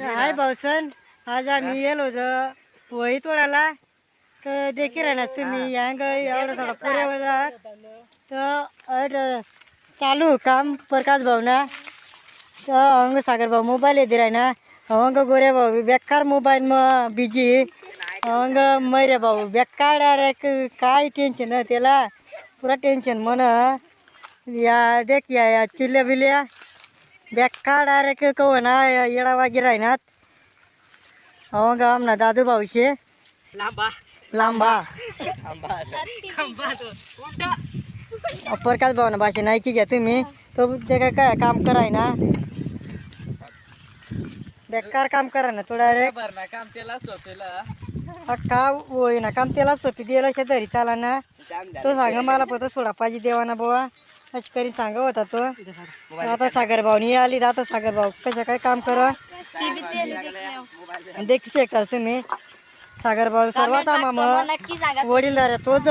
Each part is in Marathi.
हाय भाऊसन आज आम्ही गेलो होतो वही तोडायला तर देखील राहणार तुम्ही यांग एवढं थोडा पुऱ्या वजा. तर चालू काम प्रकाश भाऊना. तर अंग सागर भाऊ मोबाईल येते राहिना. अंग गोरे भाऊ बेकार मोबाईल मग बिजी. अंग मैरे भाऊ बेकार डायरेक्ट काय टेन्शन आहे त्याला? पुरा टेन्शन म्हण. या देख या चिल्ल्या डायरेक्ट कहो ना येडा वागी राहणार अहो गा आमना दादू भाऊशे. लांबा. लांबा. प्रकाश भाऊ ना भाषे नाही की घ्या तुम्ही. तो ते काय काय काम कराय ना बेकार काम करा ना तो डायरेक्ट. काम त्याला सोपेला का होय ना काम त्याला सोपी दिला शेजारी चाला ना तो सांग मला पत सोडा पाहिजे देवाना बुवा. अशी करी सांग होता तो. आता सागर भाऊनी आली. आता सागर भाऊ कसं काय काम करा? देखू शकता तुम्ही. सागर भाऊ सर्वात आम्हा आहे तोच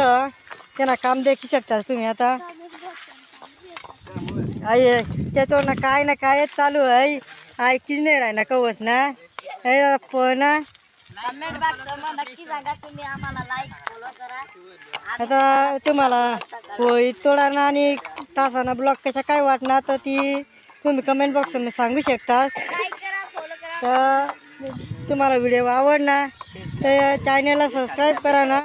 त्यांना काम देखू शकता तुम्ही आता. आहे त्याच्यावर काय ना काय चालू आहे. ऐकीच नाही राहिना कवच ना. हे पण कमेंट बॉक्स नक्की सांगा तुम्ही आम्हाला लाईक फॉलो करा आता तुम्हाला होय तोडाना आणि तासाना ब्लॉक कशा काय वाटणार? तर ती तुम्ही कमेंट बॉक्समध्ये सांगू शकता तर तुम्हाला व्हिडिओ आवडला तर चॅनलला सबस्क्राईब करा ना.